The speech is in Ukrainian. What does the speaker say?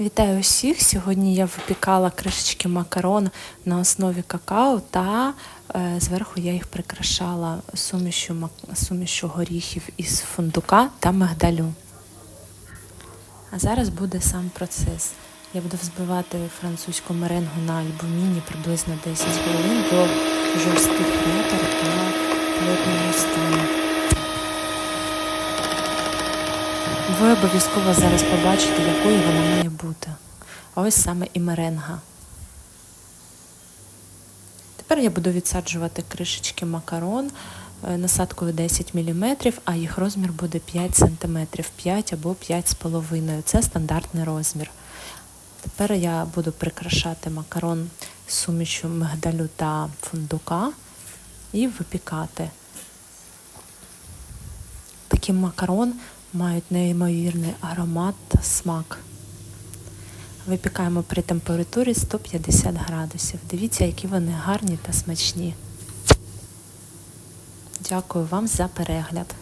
Вітаю усіх! Сьогодні я випікала кришечки макарон на основі какао та е, зверху я їх прикрашала сумішю, сумішю горіхів із фундука та мигдалю. А зараз буде сам процес. Я буду взбивати французьку меренгу на альбуміні приблизно 10 хвилин до жорстких ноток Ви обов'язково зараз побачите, якою вона має бути. Ось саме і меренга. Тепер я буду відсаджувати кришечки макарон е, насадкою 10 мм, а їх розмір буде 5 см, 5 або 5,5 Це стандартний розмір. Тепер я буду прикрашати макарон сумішю мигдалю та фундука і випікати. Такі макарон мають неймовірний аромат та смак. Випікаємо при температурі 150 градусів. Дивіться, які вони гарні та смачні. Дякую вам за перегляд.